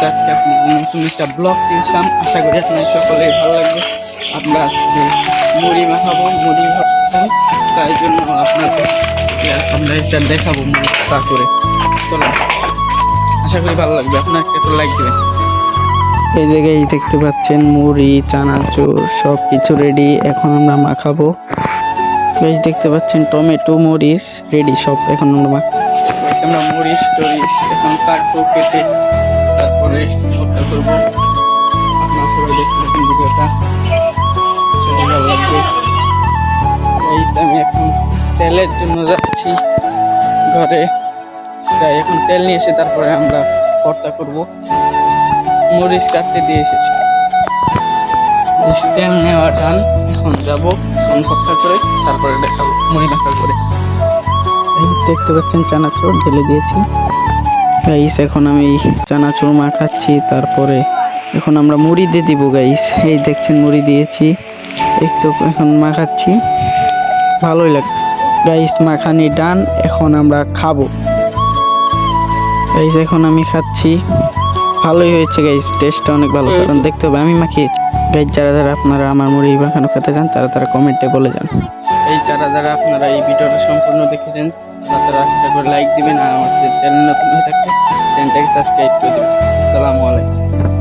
Guys নতুন একটা blog দিয়েছিলাম আশা করি আপনাদের সকলেই ভালো লাগবে। আমরা আজকে মুড়ি মাখাবো, মুড়ি ভাবতাম তাই জন্য আপনাদের আমরা এটা দেখাবো মুড়ি তা করে চলো আশা করি ভালো লাগবে। আপনার একটা লাইক দেবেন। এই জায়গায় দেখতে পাচ্ছেন মুড়ি, চানাচুর সব কিছু রেডি এখন আমরা মাখাবো। গাইস দেখতে পাচ্ছেন টমেটো, মরিচ রেডি সব এখন আমরা মাখ আমরা মরিচ টরিচ, এখন কাটবো কেটে তারপরে ভর্তা করব। আপনার সবাই দেখতে পাচ্ছেন ভিডিওটা। লাগবে এই আমি এখন তেলের জন্য যাচ্ছি ঘরে। যাই, এখন তেল নিয়ে এসে তারপরে আমরা ভর্তা করব। মরিচ কাটতে দিয়ে এসেছি। তেল নেওয়া টান এখন যাব এখন ভর্তা করে, তারপরে দেখাবো মুড়ি মাখা করে দেখতে পাচ্ছেন চানাচুর, ঢেলে দিয়েছি। গাইস এখন আমি চানাচুর মাখাচ্ছি তারপরে এখন আমরা মুড়ি দিয়ে দিব গাইস এই দেখছেন, মুড়ি দিয়েছি। একটু এখন মাখাচ্ছি ভালোই লাগে গাইস মাখানি ডান, এখন আমরা খাব। গাইস এখন আমি খাচ্ছি। ভালোই হয়েছে গাইস টেস্টটা অনেক ভালো। কারণ দেখতে হবে, আমি মাখিয়েছি। গাইস যারা যারা আপনারা আমার মুড়ি মাখানো খেতে চান, তারা তারা কমেন্টে বলে যান। এই যারা যারা আপনারা এই ভিডিওটা সম্পূর্ণ দেখেছেন, তারা একটা করে লাইক দিবেন আর আমাদের চ্যানেল নতুন হয়ে থাকলে চ্যানেলটাকে সাবস্ক্রাইব করে দিবেন। আসসালামু আলাইকুম।